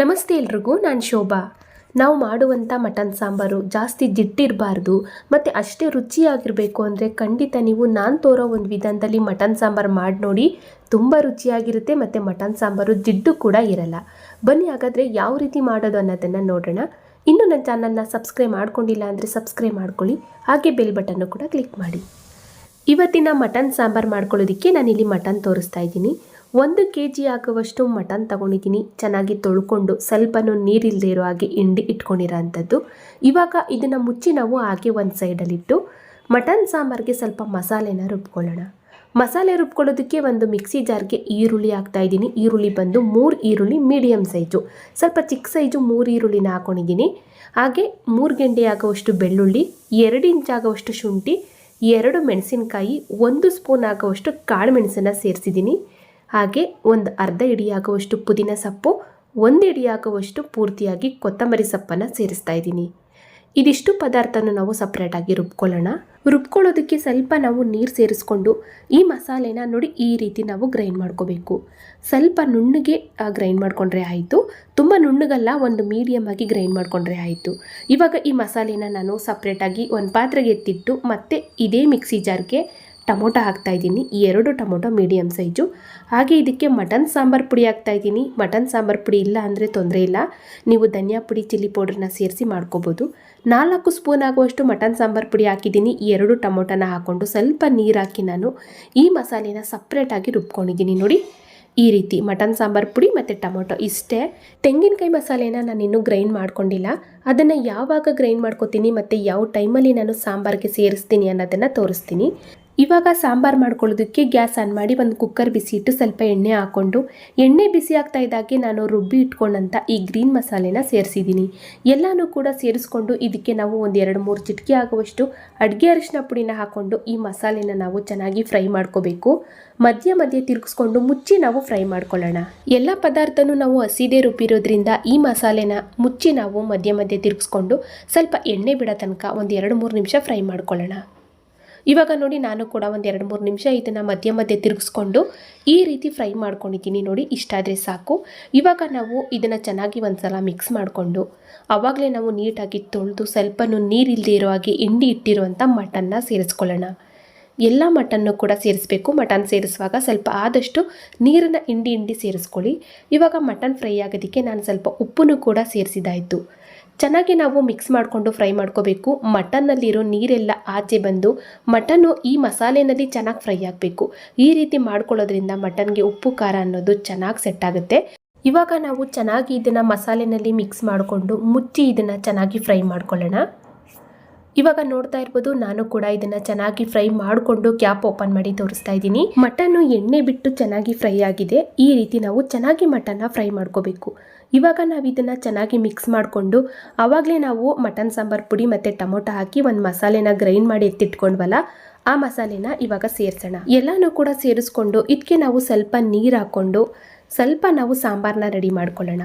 ನಮಸ್ತೆ ಎಲ್ರಿಗೂ, ನಾನು ಶೋಭಾ. ನಾವು ಮಾಡುವಂಥ ಮಟನ್ ಸಾಂಬಾರು ಜಾಸ್ತಿ ಜಿಟ್ಟಿರಬಾರ್ದು, ಮತ್ತು ಅಷ್ಟೇ ರುಚಿಯಾಗಿರಬೇಕು ಅಂದರೆ ಖಂಡಿತ ನೀವು ನಾನು ತೋರೋ ಒಂದು ವಿಧಾನದಲ್ಲಿ ಮಟನ್ ಸಾಂಬಾರು ಮಾಡಿ ನೋಡಿ, ತುಂಬ ರುಚಿಯಾಗಿರುತ್ತೆ ಮತ್ತು ಮಟನ್ ಸಾಂಬಾರು ಜಿಡ್ಡು ಕೂಡ ಇರಲ್ಲ. ಬನ್ನಿ ಹಾಗಾದರೆ ಯಾವ ರೀತಿ ಮಾಡೋದು ಅನ್ನೋದನ್ನು ನೋಡೋಣ. ಇನ್ನು ನನ್ನ ಚಾನಲ್ನ ಸಬ್ಸ್ಕ್ರೈಬ್ ಮಾಡ್ಕೊಂಡಿಲ್ಲ ಅಂದರೆ ಸಬ್ಸ್ಕ್ರೈಬ್ ಮಾಡ್ಕೊಳ್ಳಿ, ಹಾಗೆ ಬೆಲ್ ಬಟನ್ನು ಕೂಡ ಕ್ಲಿಕ್ ಮಾಡಿ. ಇವತ್ತಿನ ಮಟನ್ ಸಾಂಬಾರು ಮಾಡ್ಕೊಳ್ಳೋದಕ್ಕೆ ನಾನಿಲ್ಲಿ ಮಟನ್ ತೋರಿಸ್ತಾ ಇದ್ದೀನಿ. ಒಂದು ಕೆ ಜಿ ಆಗುವಷ್ಟು ಮಟನ್ ತಗೊಂಡಿದ್ದೀನಿ. ಚೆನ್ನಾಗಿ ತೊಳ್ಕೊಂಡು ಸ್ವಲ್ಪನೂ ನೀರಿಲ್ಲದೆ ಇರೋ ಹಾಗೆ ಹಿಂಡಿ ಇಟ್ಕೊಂಡಿರೋ ಅಂಥದ್ದು ಇವಾಗ ಇದನ್ನು ಮುಚ್ಚಿ ನಾವು ಹಾಗೆ ಒಂದು ಸೈಡಲ್ಲಿಟ್ಟು ಮಟನ್ ಸಾಂಬಾರಿಗೆ ಸ್ವಲ್ಪ ಮಸಾಲೆನ ರುಬ್ಕೊಳ್ಳೋಣ. ಮಸಾಲೆ ರುಬ್ಕೊಳ್ಳೋದಕ್ಕೆ ಒಂದು ಮಿಕ್ಸಿ ಜಾರ್ಗೆ ಈರುಳ್ಳಿ ಹಾಕ್ತಾ ಇದ್ದೀನಿ. ಈರುಳ್ಳಿ ಬಂದು ಮೂರು ಈರುಳ್ಳಿ ಮೀಡಿಯಮ್ ಸೈಜು ಸ್ವಲ್ಪ ಚಿಕ್ಕ ಸೈಜು ಮೂರು ಈರುಳ್ಳಿನ ಹಾಕೊಂಡಿದ್ದೀನಿ. ಹಾಗೆ ಮೂರು ಗೆಂಡೆ ಆಗುವಷ್ಟು ಬೆಳ್ಳುಳ್ಳಿ, ಎರಡು ಇಂಚ್ ಆಗುವಷ್ಟು ಶುಂಠಿ, ಎರಡು ಮೆಣಸಿನಕಾಯಿ, ಒಂದು ಸ್ಪೂನ್ ಆಗುವಷ್ಟು ಕಾಳು ಮೆಣಸನ್ನು ಸೇರಿಸಿದ್ದೀನಿ. ಹಾಗೆ ಒಂದು ಅರ್ಧ ಇಡಿಯಾಗುವಷ್ಟು ಪುದೀನ ಸೊಪ್ಪು, ಒಂದು ಇಡಿಯಾಗುವಷ್ಟು ಪೂರ್ತಿಯಾಗಿ ಕೊತ್ತಂಬರಿ ಸೊಪ್ಪನ್ನು ಸೇರಿಸ್ತಾ ಇದ್ದೀನಿ. ಇದಿಷ್ಟು ಪದಾರ್ಥನ ನಾವು ಸಪ್ರೇಟಾಗಿ ರುಬ್ಕೊಳ್ಳೋಣ. ರುಬ್ಕೊಳ್ಳೋದಕ್ಕೆ ಸ್ವಲ್ಪ ನಾವು ನೀರು ಸೇರಿಸ್ಕೊಂಡು ಈ ಮಸಾಲೆನ ನೋಡಿ ಈ ರೀತಿ ನಾವು ಗ್ರೈಂಡ್ ಮಾಡ್ಕೋಬೇಕು. ಸ್ವಲ್ಪ ನುಣ್ಣಗೆ ಗ್ರೈಂಡ್ ಮಾಡಿಕೊಂಡ್ರೆ ಆಯಿತು. ತುಂಬ ನುಣ್ಣಗಲ್ಲ, ಒಂದು ಮೀಡಿಯಮ್ ಆಗಿ ಗ್ರೈಂಡ್ ಮಾಡಿಕೊಂಡ್ರೆ ಆಯಿತು. ಇವಾಗ ಈ ಮಸಾಲೆನ ನಾನು ಸಪ್ರೇಟಾಗಿ ಒಂದು ಪಾತ್ರೆಗೆ ಎತ್ತಿಟ್ಟು ಮತ್ತೆ ಇದೇ ಮಿಕ್ಸಿ ಜಾರ್ಗೆ ಟೊಮೊಟೊ ಹಾಕ್ತಾ ಇದ್ದೀನಿ. ಎರಡು ಟೊಮೊಟೊ ಮೀಡಿಯಮ್ ಸೈಜು ಹಾಗೆ ಇದಕ್ಕೆ ಮಟನ್ ಸಾಂಬಾರು ಪುಡಿ ಹಾಕ್ತಾ ಇದ್ದೀನಿ. ಮಟನ್ ಸಾಂಬಾರು ಪುಡಿ ಇಲ್ಲ ಅಂದರೆ ತೊಂದರೆ ಇಲ್ಲ. ನೀವು ಧನಿಯಾ ಪುಡಿ, ಚಿಲ್ಲಿ ಪೌಡ್ರನ್ನ ಸೇರಿಸಿ ಮಾಡ್ಕೋಬೋದು. ನಾಲ್ಕು ಸ್ಪೂನ್ ಆಗುವಷ್ಟು ಮಟನ್ ಸಾಂಬಾರು ಪುಡಿ ಹಾಕಿದ್ದೀನಿ. ಎರಡು ಟೊಮೊಟೊನ ಹಾಕ್ಕೊಂಡು ಸ್ವಲ್ಪ ನೀರು ಹಾಕಿ ನಾನು ಈ ಮಸಾಲೆನ ಸಪ್ರೇಟಾಗಿ ರುಬ್ಕೊಂಡಿದ್ದೀನಿ ನೋಡಿ. ಈ ರೀತಿ ಮಟನ್ ಸಾಂಬಾರು ಪುಡಿ ಮತ್ತು ಟೊಮೊಟೊ ಇಷ್ಟೇ. ತೆಂಗಿನಕಾಯಿ ಮಸಾಲೆನ ನಾನು ಇನ್ನೂ ಗ್ರೈಂಡ್ ಮಾಡ್ಕೊಂಡಿಲ್ಲ. ಅದನ್ನು ಯಾವಾಗ ಗ್ರೈಂಡ್ ಮಾಡ್ಕೋತೀನಿ ಮತ್ತು ಯಾವ ಟೈಮಲ್ಲಿ ನಾನು ಸಾಂಬಾರಿಗೆ ಸೇರಿಸ್ತೀನಿ ಅನ್ನೋದನ್ನು ತೋರಿಸ್ತೀನಿ. ಇವಾಗ ಸಾಂಬಾರು ಮಾಡ್ಕೊಳ್ಳೋದಕ್ಕೆ ಗ್ಯಾಸ್ ಆನ್ ಮಾಡಿ ಒಂದು ಕುಕ್ಕರ್ ಬಿಸಿ ಇಟ್ಟು ಸ್ವಲ್ಪ ಎಣ್ಣೆ ಹಾಕ್ಕೊಂಡು, ಎಣ್ಣೆ ಬಿಸಿ ಆಗ್ತಾ ಇದ್ದಾಗೆ ನಾನು ರುಬ್ಬಿ ಇಟ್ಕೊಂಡಂಥ ಈ ಗ್ರೀನ್ ಮಸಾಲೆನ ಸೇರಿಸಿದ್ದೀನಿ. ಎಲ್ಲನೂ ಕೂಡ ಸೇರಿಸ್ಕೊಂಡು ಇದಕ್ಕೆ ನಾವು ಒಂದು ಎರಡು ಮೂರು ಚಿಟಕಿ ಆಗುವಷ್ಟು ಅಡುಗೆ ಅರಿಶಿನ ಪುಡಿನ ಹಾಕ್ಕೊಂಡು ಈ ಮಸಾಲೆನ ನಾವು ಚೆನ್ನಾಗಿ ಫ್ರೈ ಮಾಡ್ಕೋಬೇಕು. ಮಧ್ಯ ಮಧ್ಯ ತಿರುಗಿಸ್ಕೊಂಡು ಮುಚ್ಚಿ ನಾವು ಫ್ರೈ ಮಾಡ್ಕೊಳ್ಳೋಣ. ಎಲ್ಲ ಪದಾರ್ಥನೂ ನಾವು ಹಸಿದೇ ರುಬ್ಬಿರೋದ್ರಿಂದ ಈ ಮಸಾಲೆನ ಮುಚ್ಚಿ ನಾವು ಮಧ್ಯ ಮಧ್ಯ ತಿರುಗಿಸ್ಕೊಂಡು ಸ್ವಲ್ಪ ಎಣ್ಣೆ ಬಿಡೋ ತನಕ ಒಂದು ಎರಡು ಮೂರು ನಿಮಿಷ ಫ್ರೈ ಮಾಡ್ಕೊಳ್ಳೋಣ. ಇವಾಗ ನೋಡಿ ನಾನು ಕೂಡ ಒಂದು ಎರಡು ಮೂರು ನಿಮಿಷ ಇದನ್ನು ಮಧ್ಯ ಮಧ್ಯೆ ತಿರುಗಿಸ್ಕೊಂಡು ಈ ರೀತಿ ಫ್ರೈ ಮಾಡ್ಕೊಂಡಿದ್ದೀನಿ ನೋಡಿ ಇಷ್ಟಾದರೆ ಸಾಕು. ಇವಾಗ ನಾವು ಇದನ್ನು ಚೆನ್ನಾಗಿ ಒಂದ್ಸಲ ಮಿಕ್ಸ್ ಮಾಡಿಕೊಂಡು ಆವಾಗಲೇ ನಾವು ನೀಟಾಗಿ ತೊಳೆದು ಸ್ವಲ್ಪನೂ ನೀರಿಲ್ಲದೆ ಇರೋ ಹಾಗೆ ಹಿಂಡಿ ಇಟ್ಟಿರುವಂಥ ಮಟನ್ನ ಸೇರಿಸ್ಕೊಳ್ಳೋಣ. ಎಲ್ಲ ಮಟನ್ನು ಕೂಡ ಸೇರಿಸ್ಬೇಕು. ಮಟನ್ ಸೇರಿಸುವಾಗ ಸ್ವಲ್ಪ ಆದಷ್ಟು ನೀರನ್ನು ಹಿಂಡಿ ಹಿಂಡಿ ಸೇರಿಸ್ಕೊಳ್ಳಿ. ಇವಾಗ ಮಟನ್ ಫ್ರೈ ಆಗೋದಕ್ಕೆ ನಾನು ಸ್ವಲ್ಪ ಉಪ್ಪನ್ನು ಕೂಡ ಸೇರಿಸಿದಾಯಿತು ಚೆನ್ನಾಗಿ ನಾವು ಮಿಕ್ಸ್ ಮಾಡಿಕೊಂಡು ಫ್ರೈ ಮಾಡ್ಕೋಬೇಕು. ಮಟನ್ನಲ್ಲಿರೋ ನೀರೆಲ್ಲ ಆಚೆ ಬಂದು ಮಟನ್ನು ಈ ಮಸಾಲೆನಲ್ಲಿ ಚೆನ್ನಾಗಿ ಫ್ರೈ ಆಗಬೇಕು. ಈ ರೀತಿ ಮಾಡ್ಕೊಳ್ಳೋದ್ರಿಂದ ಮಟನ್ಗೆ ಉಪ್ಪು, ಖಾರ ಅನ್ನೋದು ಚೆನ್ನಾಗಿ ಸೆಟ್ ಆಗುತ್ತೆ. ಇವಾಗ ನಾವು ಚೆನ್ನಾಗಿ ಇದನ್ನು ಮಸಾಲೆನಲ್ಲಿ ಮಿಕ್ಸ್ ಮಾಡಿಕೊಂಡು ಮುಚ್ಚಿ ಇದನ್ನು ಚೆನ್ನಾಗಿ ಫ್ರೈ ಮಾಡ್ಕೊಳ್ಳೋಣ. ಇವಾಗ ನೋಡ್ತಾ ಇರ್ಬೋದು ನಾನು ಕೂಡ ಇದನ್ನ ಚೆನ್ನಾಗಿ ಫ್ರೈ ಮಾಡಿಕೊಂಡು ಕ್ಯಾಪ್ ಓಪನ್ ಮಾಡಿ ತೋರಿಸ್ತಾ ಇದ್ದೀನಿ. ಮಟನ್ ಎಣ್ಣೆ ಬಿಟ್ಟು ಚೆನ್ನಾಗಿ ಫ್ರೈ ಆಗಿದೆ. ಈ ರೀತಿ ನಾವು ಚೆನ್ನಾಗಿ ಮಟನ್ನ ಫ್ರೈ ಮಾಡ್ಕೋಬೇಕು. ಇವಾಗ ನಾವು ಇದನ್ನು ಚೆನ್ನಾಗಿ ಮಿಕ್ಸ್ ಮಾಡಿಕೊಂಡು ಆವಾಗಲೇ ನಾವು ಮಟನ್ ಸಾಂಬಾರ್ ಪುಡಿ ಮತ್ತು ಟೊಮೊಟೊ ಹಾಕಿ ಒಂದು ಮಸಾಲೆನ ಗ್ರೈಂಡ್ ಮಾಡಿ ಎತ್ತಿಟ್ಕೊಂಡ್ವಲ್ಲ, ಆ ಮಸಾಲೆನ ಇವಾಗ ಸೇರಿಸೋಣ. ಎಲ್ಲನೂ ಕೂಡ ಸೇರಿಸ್ಕೊಂಡು ಇದಕ್ಕೆ ನಾವು ಸ್ವಲ್ಪ ನೀರು ಹಾಕ್ಕೊಂಡು ಸ್ವಲ್ಪ ನಾವು ಸಾಂಬಾರನ್ನ ರೆಡಿ ಮಾಡ್ಕೊಳ್ಳೋಣ.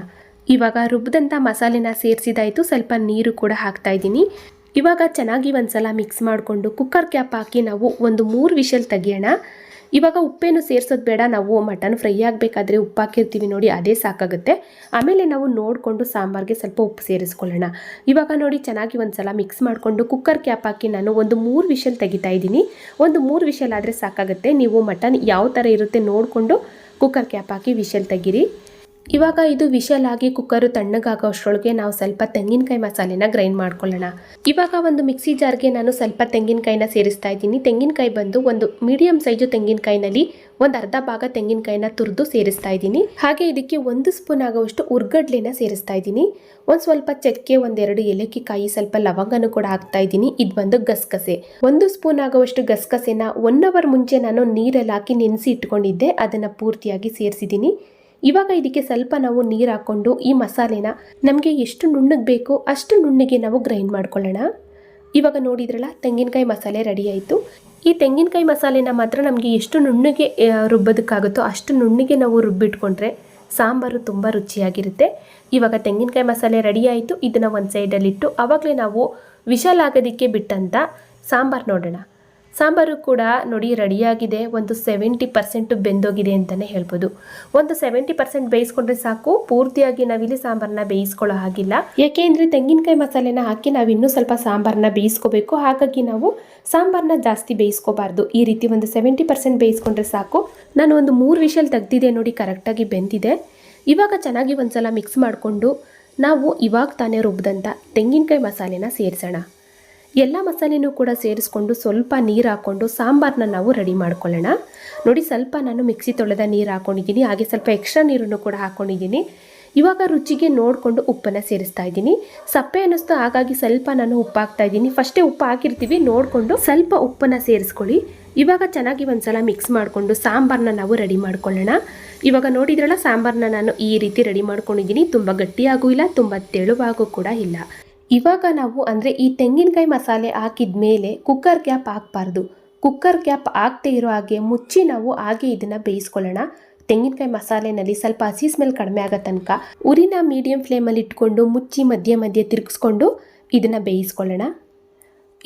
ಇವಾಗ ರುಬ್ಬಿದಂಥ ಮಸಾಲೆನ ಸೇರಿಸಿದಾಯಿತು, ಸ್ವಲ್ಪ ನೀರು ಕೂಡ ಹಾಕ್ತಾ ಇದ್ದೀನಿ. ಇವಾಗ ಚೆನ್ನಾಗಿ ಒಂದ್ಸಲ ಮಿಕ್ಸ್ ಮಾಡಿಕೊಂಡು ಕುಕ್ಕರ್ ಕ್ಯಾಪ್ ಹಾಕಿ ನಾವು ಒಂದು ಮೂರು ವಿಷಲ್ ತೆಗಿಯೋಣ. ಇವಾಗ ಉಪ್ಪೇನು ಸೇರಿಸೋದು ಬೇಡ, ನಾವು ಮಟನ್ ಫ್ರೈ ಆಗಬೇಕಾದ್ರೆ ಉಪ್ಪು ಹಾಕಿರ್ತೀವಿ ನೋಡಿ, ಅದೇ ಸಾಕಾಗುತ್ತೆ. ಆಮೇಲೆ ನಾವು ನೋಡಿಕೊಂಡು ಸಾಂಬಾರಿಗೆ ಸ್ವಲ್ಪ ಉಪ್ಪು ಸೇರಿಸ್ಕೊಳ್ಳೋಣ. ಇವಾಗ ನೋಡಿ, ಚೆನ್ನಾಗಿ ಒಂದ್ಸಲ ಮಿಕ್ಸ್ ಮಾಡಿಕೊಂಡು ಕುಕ್ಕರ್ ಕ್ಯಾಪ್ ಹಾಕಿ ನಾನು ಒಂದು ಮೂರು ವಿಷಲ್ ತೆಗಿತಾ ಇದ್ದೀನಿ. ಒಂದು ಮೂರು ವಿಷಲ್ ಆದರೆ ಸಾಕಾಗುತ್ತೆ. ನೀವು ಮಟನ್ ಯಾವ ಥರ ಇರುತ್ತೆ ನೋಡಿಕೊಂಡು ಕುಕ್ಕರ್ ಕ್ಯಾಪ್ ಹಾಕಿ ವಿಷಲ್ ತೆಗೀರಿ. ಇವಾಗ ಇದು ವಿಶಲ್ ಆಗಿ ಕುಕ್ಕರು ತಣ್ಣಗಾಗೋ ಅಷ್ಟರೊಳಗೆ ನಾವು ಸ್ವಲ್ಪ ತೆಂಗಿನಕಾಯಿ ಮಸಾಲೆನ ಗ್ರೈಂಡ್ ಮಾಡ್ಕೊಳ್ಳೋಣ. ಇವಾಗ ಒಂದು ಮಿಕ್ಸಿ ಜಾರ್ಗೆ ನಾನು ಸ್ವಲ್ಪ ತೆಂಗಿನಕಾಯಿನ ಸೇರಿಸ್ತಾ ಇದ್ದೀನಿ. ತೆಂಗಿನಕಾಯಿ ಬಂದು ಒಂದು ಮೀಡಿಯಂ ಸೈಜು ತೆಂಗಿನಕಾಯಿನಲ್ಲಿ ಒಂದು ಅರ್ಧ ಭಾಗ ತೆಂಗಿನಕಾಯಿನ ತುರಿದು ಸೇರಿಸ್ತಾ ಇದ್ದೀನಿ. ಹಾಗೆ ಇದಕ್ಕೆ ಒಂದು ಸ್ಪೂನ್ ಆಗುವಷ್ಟು ಉರ್ಗಡ್ಲೆನ ಸೇರಿಸ್ತಾ ಇದ್ದೀನಿ. ಒಂದು ಸ್ವಲ್ಪ ಚಕ್ಕೆ, ಒಂದೆರಡು ಏಲಕ್ಕಿ ಕಾಯಿ ಸ್ವಲ್ಪ ಲವಂಗನೂ ಕೂಡ ಹಾಕ್ತಾ ಇದ್ದೀನಿ. ಇದು ಬಂದು ಗಸಗಸೆ. ಒಂದು ಸ್ಪೂನ್ ಆಗುವಷ್ಟು ಗಸಗಸೆನ ಒನ್ ಅವರ್ ಮುಂಚೆ ನಾನು ನೀರಲ್ಲಿ ಹಾಕಿ ನೆನೆಸಿ ಇಟ್ಕೊಂಡಿದ್ದೆ. ಅದನ್ನು ಪೂರ್ತಿಯಾಗಿ ಸೇರಿಸಿದ್ದೀನಿ. ಇವಾಗ ಇದಕ್ಕೆ ಸ್ವಲ್ಪ ನಾವು ನೀರು ಹಾಕ್ಕೊಂಡು ಈ ಮಸಾಲೆನ ನಮಗೆ ಎಷ್ಟು ನುಣ್ಣಗೆ ಬೇಕೋ ಅಷ್ಟು ನುಣ್ಣಗೆ ನಾವು ಗ್ರೈಂಡ್ ಮಾಡ್ಕೊಳ್ಳೋಣ. ಇವಾಗ ನೋಡಿದ್ರಲ್ಲ, ತೆಂಗಿನಕಾಯಿ ಮಸಾಲೆ ರೆಡಿ ಆಯಿತು. ಈ ತೆಂಗಿನಕಾಯಿ ಮಸಾಲೆನ ಮಾತ್ರ ನಮಗೆ ಎಷ್ಟು ನುಣ್ಣಗೆ ರುಬ್ಬೋದಕ್ಕಾಗುತ್ತೋ ಅಷ್ಟು ನುಣ್ಣಗೆ ನಾವು ರುಬ್ಬಿಟ್ಕೊಂಡ್ರೆ ಸಾಂಬಾರು ತುಂಬ ರುಚಿಯಾಗಿರುತ್ತೆ. ಇವಾಗ ತೆಂಗಿನಕಾಯಿ ಮಸಾಲೆ ರೆಡಿ ಆಯಿತು. ಇದನ್ನು ಒಂದು ಸೈಡಲ್ಲಿಟ್ಟು ಆವಾಗಲೇ ನಾವು ವಿಶಾಲಾಗೋದಕ್ಕೆ ಬಿಟ್ಟಂತ ಸಾಂಬಾರು ನೋಡೋಣ. ಸಾಂಬಾರು ಕೂಡ ನೋಡಿ ರೆಡಿಯಾಗಿದೆ. ಒಂದು ಸೆವೆಂಟಿ ಪರ್ಸೆಂಟ್ ಬೆಂದೋಗಿದೆ ಅಂತಲೇ ಹೇಳ್ಬೋದು. ಒಂದು ಸೆವೆಂಟಿ ಪರ್ಸೆಂಟ್ ಬೇಯಿಸ್ಕೊಂಡ್ರೆ ಸಾಕು. ಪೂರ್ತಿಯಾಗಿ ನಾವಿಲ್ಲಿ ಸಾಂಬಾರನ್ನ ಬೇಯಿಸ್ಕೊಳ್ಳೋ ಹಾಗಿಲ್ಲ. ಯಾಕೆಂದರೆ ತೆಂಗಿನಕಾಯಿ ಮಸಾಲೆನ ಹಾಕಿ ನಾವು ಇನ್ನೂ ಸ್ವಲ್ಪ ಸಾಂಬಾರನ್ನ ಬೇಯಿಸ್ಕೋಬೇಕು. ಹಾಗಾಗಿ ನಾವು ಸಾಂಬಾರನ್ನ ಜಾಸ್ತಿ ಬೇಯಿಸ್ಕೋಬಾರ್ದು. ಈ ರೀತಿ ಒಂದು ಸೆವೆಂಟಿ ಪರ್ಸೆಂಟ್ ಬೇಯಿಸ್ಕೊಂಡ್ರೆ ಸಾಕು. ನಾನು ಒಂದು ಮೂರು ವಿಷಲ್ ತೆಗ್ದಿದೆ ನೋಡಿ, ಕರೆಕ್ಟಾಗಿ ಬೆಂದಿದೆ. ಇವಾಗ ಚೆನ್ನಾಗಿ ಒಂದ್ಸಲ ಮಿಕ್ಸ್ ಮಾಡಿಕೊಂಡು ನಾವು ಇವಾಗ ತಾನೇ ರುಬ್ಬಿದಂಥ ತೆಂಗಿನಕಾಯಿ ಮಸಾಲೆನ ಸೇರಿಸೋಣ. ಎಲ್ಲ ಮಸಾಲೆನೂ ಕೂಡ ಸೇರಿಸ್ಕೊಂಡು ಸ್ವಲ್ಪ ನೀರು ಹಾಕ್ಕೊಂಡು ಸಾಂಬಾರನ್ನ ನಾವು ರೆಡಿ ಮಾಡ್ಕೊಳ್ಳೋಣ. ನೋಡಿ ಸ್ವಲ್ಪ ನಾನು ಮಿಕ್ಸಿ ತೊಳೆದ ನೀರು ಹಾಕ್ಕೊಂಡಿದ್ದೀನಿ ಹಾಗೆ ಸ್ವಲ್ಪ ಎಕ್ಸ್ಟ್ರಾ ನೀರನ್ನು ಕೂಡ ಹಾಕ್ಕೊಂಡಿದ್ದೀನಿ ಇವಾಗ ರುಚಿಗೆ ನೋಡಿಕೊಂಡು ಉಪ್ಪನ್ನು ಸೇರಿಸ್ತಾ ಇದ್ದೀನಿ. ಸಪ್ಪೆ ಅನ್ನಿಸ್ತು, ಹಾಗಾಗಿ ಸ್ವಲ್ಪ ನಾನು ಉಪ್ಪು ಹಾಕ್ತಾ ಇದ್ದೀನಿ. ಫಸ್ಟೇ ಉಪ್ಪು ಹಾಕಿರ್ತೀವಿ, ನೋಡಿಕೊಂಡು ಸ್ವಲ್ಪ ಉಪ್ಪನ್ನು ಸೇರಿಸ್ಕೊಳ್ಳಿ. ಇವಾಗ ಚೆನ್ನಾಗಿ ಒಂದ್ಸಲ ಮಿಕ್ಸ್ ಮಾಡಿಕೊಂಡು ಸಾಂಬಾರನ್ನ ನಾವು ರೆಡಿ ಮಾಡ್ಕೊಳ್ಳೋಣ. ಇವಾಗ ನೋಡಿದ್ರಲ್ಲ ಸಾಂಬಾರನ್ನ ನಾನು ಈ ರೀತಿ ರೆಡಿ ಮಾಡ್ಕೊಂಡಿದ್ದೀನಿ. ತುಂಬ ಗಟ್ಟಿಯಾಗೂ ಇಲ್ಲ, ತುಂಬ ತೆಳುವಾಗೂ ಕೂಡ ಇಲ್ಲ. ಇವಾಗ ನಾವು ಅಂದರೆ ಈ ತೆಂಗಿನಕಾಯಿ ಮಸಾಲೆ ಹಾಕಿದ ಮೇಲೆ ಕುಕ್ಕರ್ ಕ್ಯಾಪ್ ಹಾಕಬಾರ್ದು. ಕುಕ್ಕರ್ ಕ್ಯಾಪ್ ಹಾಕ್ತೇ ಇರೋ ಹಾಗೆ ಮುಚ್ಚಿ ನಾವು ಹಾಗೆ ಇದನ್ನು ಬೇಯಿಸ್ಕೊಳ್ಳೋಣ. ತೆಂಗಿನಕಾಯಿ ಮಸಾಲೆನಲ್ಲಿ ಸ್ವಲ್ಪ ಹಸಿ ಸ್ಮೆಲ್ ಕಡಿಮೆ ಆಗೋ ತನಕ ಉರಿನ ಮೀಡಿಯಂ ಫ್ಲೇಮಲ್ಲಿ ಇಟ್ಕೊಂಡು ಮುಚ್ಚಿ ಮಧ್ಯೆ ಮಧ್ಯೆ ತಿರುಗಿಸ್ಕೊಂಡು ಇದನ್ನು ಬೇಯಿಸ್ಕೊಳ್ಳೋಣ.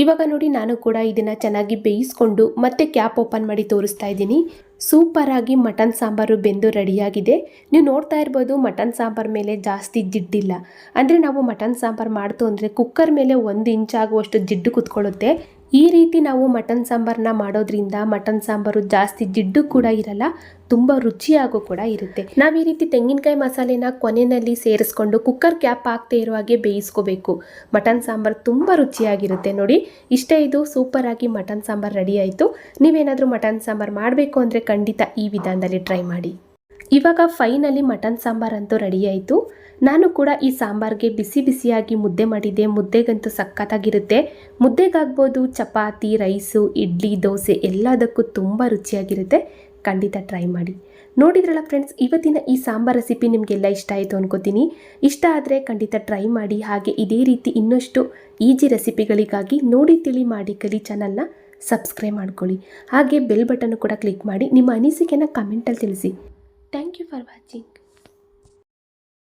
ಇವಾಗ ನೋಡಿ ನಾನು ಕೂಡ ಇದನ್ನು ಚೆನ್ನಾಗಿ ಬೇಯಿಸ್ಕೊಂಡು ಮತ್ತೆ ಕ್ಯಾಪ್ ಓಪನ್ ಮಾಡಿ ತೋರಿಸ್ತಾ ಇದ್ದೀನಿ. ಸೂಪರಾಗಿ ಮಟನ್ ಸಾಂಬಾರು ಬೆಂದು ರೆಡಿಯಾಗಿದೆ. ನೀವು ನೋಡ್ತಾ ಇರ್ಬೋದು ಮಟನ್ ಸಾಂಬಾರ್ ಮೇಲೆ ಜಾಸ್ತಿ ಜಿಡ್ಡಿಲ್ಲ. ಅಂದರೆ ನಾವು ಮಟನ್ ಸಾಂಬಾರು ಮಾಡ್ತು ಅಂದರೆ ಕುಕ್ಕರ್ ಮೇಲೆ ಒಂದು ಇಂಚ್ ಆಗುವಷ್ಟು ಜಿಡ್ಡು ಕುತ್ಕೊಳ್ಳುತ್ತೆ. ಈ ರೀತಿ ನಾವು ಮಟನ್ ಸಾಂಬಾರನ್ನ ಮಾಡೋದ್ರಿಂದ ಮಟನ್ ಸಾಂಬಾರು ಜಾಸ್ತಿ ಜಿಡ್ಡು ಕೂಡ ಇರಲ್ಲ, ತುಂಬ ರುಚಿಯಾಗೂ ಕೂಡ ಇರುತ್ತೆ. ನಾವು ಈ ರೀತಿ ತೆಂಗಿನಕಾಯಿ ಮಸಾಲೆನ ಕೊನೆಯಲ್ಲಿ ಸೇರಿಸ್ಕೊಂಡು ಕುಕ್ಕರ್ ಕ್ಯಾಪ್ ಹಾಕ್ದೇ ಇರೋ ಹಾಗೆ ಬೇಯಿಸ್ಕೋಬೇಕು. ಮಟನ್ ಸಾಂಬಾರು ತುಂಬ ರುಚಿಯಾಗಿರುತ್ತೆ ನೋಡಿ. ಇಷ್ಟೇ ಇದು ಸೂಪರಾಗಿ ಮಟನ್ ಸಾಂಬಾರು ರೆಡಿ ಆಯಿತು. ನೀವೇನಾದರೂ ಮಟನ್ ಸಾಂಬಾರು ಮಾಡಬೇಕು ಅಂದರೆ ಖಂಡಿತ ಈ ವಿಧಾನದಲ್ಲಿ ಟ್ರೈ ಮಾಡಿ. ಇವಾಗ ಫೈನಲಿ ಮಟನ್ ಸಾಂಬಾರ್ ಅಂತೂ ರೆಡಿ ಆಯಿತು. ನಾನು ಕೂಡ ಈ ಸಾಂಬಾರ್ಗೆ ಬಿಸಿ ಬಿಸಿಯಾಗಿ ಮುದ್ದೆ ಮಾಡಿದ್ದೆ. ಮುದ್ದೆಗಂತೂ ಸಖತ್ತಾಗಿರುತ್ತೆ. ಮುದ್ದೆಗಾಗ್ಬೋದು ಚಪಾತಿ ರೈಸು ಇಡ್ಲಿ, ದೋಸೆ ಎಲ್ಲದಕ್ಕೂ ತುಂಬ ರುಚಿಯಾಗಿರುತ್ತೆ. ಖಂಡಿತ ಟ್ರೈ ಮಾಡಿ. ನೋಡಿದ್ರಲ್ಲ ಫ್ರೆಂಡ್ಸ್ ಇವತ್ತಿನ ಈ ಸಾಂಬಾರ್ ರೆಸಿಪಿ ನಿಮಗೆಲ್ಲ ಇಷ್ಟ ಆಯಿತು ಅನ್ಕೋತೀನಿ. ಇಷ್ಟ ಆದರೆ ಖಂಡಿತ ಟ್ರೈ ಮಾಡಿ. ಹಾಗೆ ಇದೇ ರೀತಿ ಇನ್ನಷ್ಟು ಈಜಿ ರೆಸಿಪಿಗಳಿಗಾಗಿ ನೋಡಿ ತಿಳಿ ಮಾಡಿ ಕಲಿ ಚಾನಲ್ನ ಸಬ್ಸ್ಕ್ರೈಬ್ ಮಾಡ್ಕೊಳ್ಳಿ. ಹಾಗೆ ಬೆಲ್ ಬಟನ್ ಕೂಡ ಕ್ಲಿಕ್ ಮಾಡಿ ನಿಮ್ಮ ಅನಿಸಿಕೆನ ಕಮೆಂಟಲ್ಲಿ ತಿಳಿಸಿ. Thank you for watching